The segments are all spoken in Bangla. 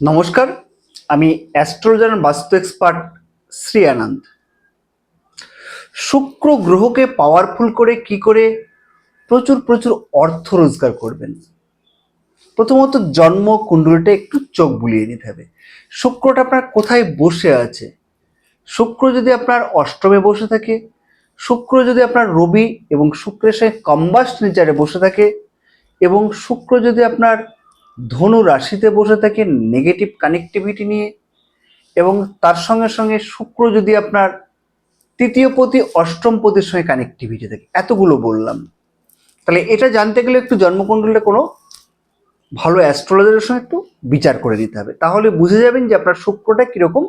নমস্কার, আমি অ্যাস্ট্রোলজার বাস্তু এক্সপার্ট শ্রী আনন্দ। শুক্র গ্রহকে পাওয়ারফুল করে কি করে? প্রচুর প্রচুর অর্থ রোজগার করবেন। প্রথমত জন্ম কুণ্ডলীটা একটু চোখ বুলিয়ে নিতে হবে। শুক্রটা আপনার কোথায় বসে আছে? শুক্র যদি আপনার অষ্টমে বসে থাকে, শুক্র যদি আপনার রবি এবং শুক্রের সঙ্গে কম্বাস্ট নেচারে বসে থাকে, এবং শুক্র যদি আপনার ধনু রাশিতে বসে থাকে নেগেটিভ কানেক্টিভিটি নিয়ে এবং তার সঙ্গে সঙ্গে শুক্র যদি আপনার তৃতীয় পতি, অষ্টম পতির সঙ্গে কানেক্টিভিটি থাকে, এতগুলো বললাম। তাহলে এটা জানতে গেলে একটু জন্মকুণ্ডলে কোনো ভালো অ্যাস্ট্রোলজারের সঙ্গে একটু বিচার করে নিতে হবে। তাহলে বুঝে যাবেন যে আপনার শুক্রটা কীরকম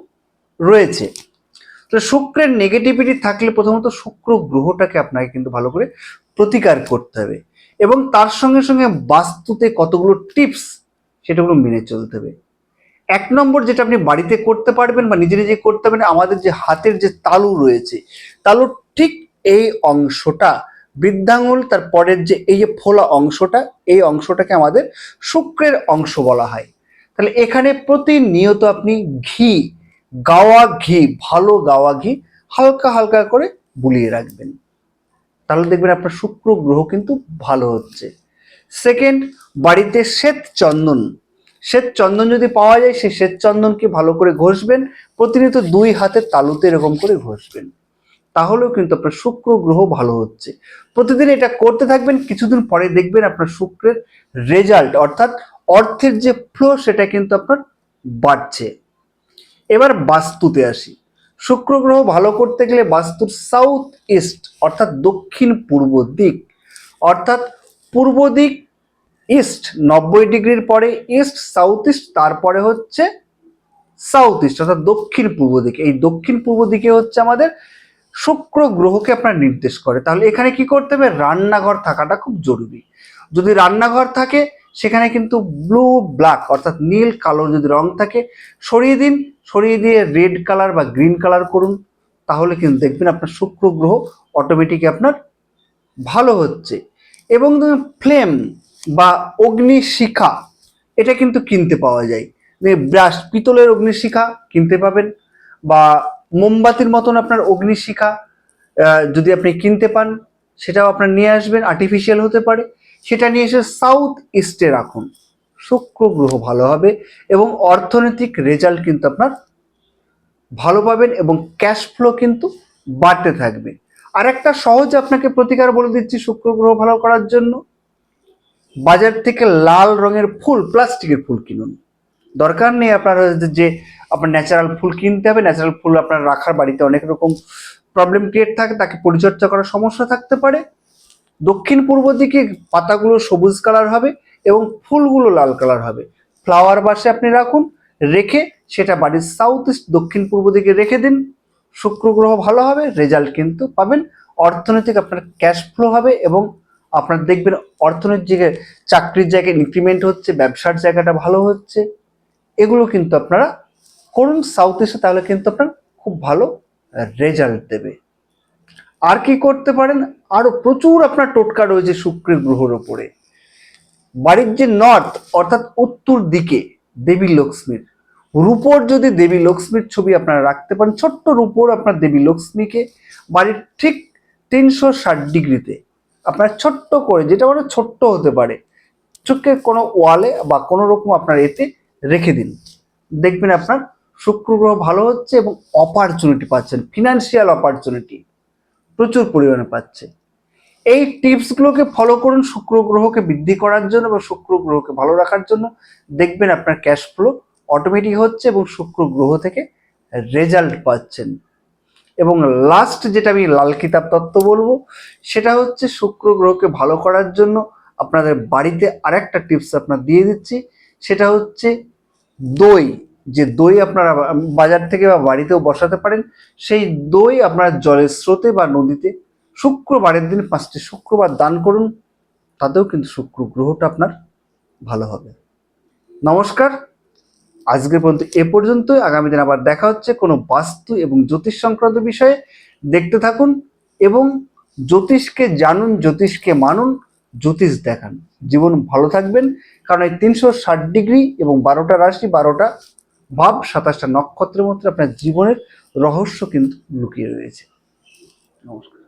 রয়েছে। তো শুক্রের নেগেটিভিটি থাকলে প্রথমত শুক্র গ্রহটাকে আপনাকে কিন্তু ভালো করে প্রতিকার করতে হবে। এবং তার সঙ্গে সঙ্গে বাস্তুতে কতগুলো টিপস সেটাগুলো মেনে চলতে হবে। এক নম্বর যেটা আপনি বাড়িতে করতে পারবেন বা নিজে নিজে করতে পারবেন, আমাদের যে হাতের যে তালু রয়েছে, তালুর ঠিক এই অংশটা, বৃদ্ধাঙ্গুল, তার পরের যে এই যে ফোলা অংশটা, এই অংশটাকে আমাদের শুক্রের অংশ বলা হয়। তাহলে এখানে প্রতিনিয়ত আপনি ঘি, গাওয়া ঘি, ভালো গাওয়া ঘি হালকা হালকা করে বুলিয়ে রাখবেন। তাহলে দেখবেন আপনার শুক্র গ্রহ কিন্তু ভালো হচ্ছে। সেকেন্ড বাড়িতে শ্বেত চন্দন। শ্বেত চন্দন যদি পাওয়া যায়, সেই শ্বেত চন্দনকে ভালো করে ঘষবেন, প্রতিনিয়ত দুই হাতের তালুতে এরকম করে ঘষবেন। তাহলেও কিন্তু আপনার শুক্র গ্রহ ভালো হচ্ছে। প্রতিদিন এটা করতে থাকবেন, কিছুদিন পরে দেখবেন আপনার শুক্রের রেজাল্ট অর্থাৎ অর্থের যে ফ্লো সেটা কিন্তু আপনার বাড়ছে। এবার বাস্তুতে আসি। শুক্র গ্রহ ভালো করতে গেলে বাস্তুর সাউথ ইস্ট অর্থাৎ দক্ষিণ পূর্ব দিক, অর্থাৎ পূর্ব দিক ইস্ট নব্বই ডিগ্রির পরে ইস্ট সাউথ ইস্ট তারপরে হচ্ছে সাউথ ইস্ট অর্থাৎ দক্ষিণ পূর্ব দিকে। এই দক্ষিণ পূর্ব দিকে হচ্ছে আমাদের শুক্র গ্রহকে আপনার নির্দেশ করে। তাহলে এখানে কি করতে হবে? রান্নাঘর থাকাটা খুব জরুরি। যদি রান্নাঘর থাকে সেখানে কিন্তু ব্লু ব্ল্যাক অর্থাৎ নীল কালো যদি রং থাকে, সরিয়ে দিন, সরিয়ে দিয়ে রেড কালার বা গ্রিন কালার করুন, তাহলে কিন্তু দেখবেন আপনার শুক্র গ্রহ অটোমেটিক আপনার ভালো হচ্ছে। এবং ফ্লেম বা অগ্নিশিখা এটা কিন্তু কিনতে পাওয়া যায়। ব্রাশ, পিতলের অগ্নিশিখা কিনতে পাবেন, বা মোমবাতির মতন আপনার অগ্নিশিখা যদি আপনি কিনতে পান, সেটাও আপনার নিয়ে আসবেন আর্টিফিশিয়াল হতে পারে। সেটা নিয়ে এসে সাউথ ইস্টে রাখুন। শুক্র গ্রহ ভালো হবে এবং অর্থনৈতিক রেজাল্ট কিন্তু আপনার ভালো পাবেন এবং ক্যাশ ফ্লো কিন্তু বাড়তে থাকবে। আর একটা সহজ আপনাকে প্রতিকার বলে দিচ্ছি শুক্র গ্রহ ভালো করার জন্য। বাজার থেকে লাল রঙের ফুল, প্লাস্টিকের ফুল কিনুন। দরকার নেই আপনার যে আপনার ন্যাচারাল ফুল কিনতে হবে ন্যাচারাল ফুল আপনার রাখার বাড়িতে অনেক রকম প্রবলেম ক্রিয়েট থাকে, তাকে পরিচর্যা করার সমস্যা থাকতে পারে। দক্ষিণ পূর্ব দিকে পাতাগুলো সবুজ কালার হবে এবং ফুলগুলো লাল কালার হবে। ফ্লাওয়ার বাসে আপনি রাখুন, রেখে সেটা বাড়ির সাউথ ইস্ট দক্ষিণ পূর্ব দিকে রেখে দিন। শুক্র গ্রহ ভালো হবে রেজাল্ট কিন্তু পাবেন। অর্থনৈতিক আপনার ক্যাশ ফ্লো হবে এবং আপনার দেখবেন অর্থনৈতিক চাকরির জায়গায় ইনক্রিমেন্ট হচ্ছে, ব্যবসার জায়গাটা ভালো হচ্ছে। এগুলো কিন্তু আপনারা করুন সাউথ ইস্টে তাহলে কিন্তু আপনার খুব ভালো রেজাল্ট দেবে। আর কি করতে পারেন? আরও প্রচুর আপনার টোটকা রয়েছে শুক্রের গ্রহর ওপরে। বাড়ির যে নর্থ অর্থাৎ উত্তর দিকে, দেবী লক্ষ্মীর। রূপোর যদি দেবী লক্ষ্মীর ছবি আপনারা রাখতে পারেন, ছোট্ট রূপোর আপনার দেবী লক্ষ্মীকে বাড়ির ঠিক তিনশো ষাট ডিগ্রিতে আপনার ছোট্ট করে, যেটা মানে ছোট্ট হতে পারে, চোখের কোনো ওয়ালে বা কোনো রকম আপনার এতে রেখে দিন। দেখবেন আপনার শুক্র গ্রহ ভালো হচ্ছে এবং অপরচুনিটি পাচ্ছেন ফিনান্সিয়াল অপরচুনিটি প্রচুর পরিমাণে পাচ্ছে। এই টিপসগুলোকে ফলো করুন শুক্র গ্রহকে বৃদ্ধি করার জন্য বা শুক্র গ্রহকে ভালো রাখার জন্য। দেখবেন আপনার ক্যাশ ফ্লো অটোমেটিক হচ্ছে এবং শুক্র গ্রহ থেকে রেজাল্ট পাচ্ছেন। এবং লাস্ট যেটা আমি লাল কিতাব তত্ত্ব বলব, সেটা হচ্ছে শুক্র গ্রহকে ভালো করার জন্য আপনাদের বাড়িতে আরেকটা টিপস আপনার দিয়ে দিচ্ছি। সেটা হচ্ছে দই। যে দই আপনারা বাজার থেকে বা বাড়িতেও বসাতে পারেন, সেই দই আপনারা জলের স্রোতে বা নদীতে শুক্রবারের দিন, পাঁচটি শুক্রবার দান করুন, তাতেও কিন্তু শুক্র গ্রহটা আপনার ভালো হবে। নমস্কার, আজকে পর্যন্ত এ পর্যন্তই। আগামী দিন আবার দেখা হচ্ছে কোনো বাস্তু এবং জ্যোতিষ সংক্রান্ত বিষয়ে। দেখতে থাকুন এবং জ্যোতিষকে জানুন, জ্যোতিষকে মানুন, জ্যোতিষ দেখান। জীবন ভালো থাকবেন, কারণ এই তিনশো ষাট ডিগ্রি এবং বারোটা রাশি, বারোটা ভাব সাতাশটা নক্ষত্রের মধ্যে আপনার জীবনের রহস্য কিন্তু লুকিয়ে রয়েছে। নমস্কার।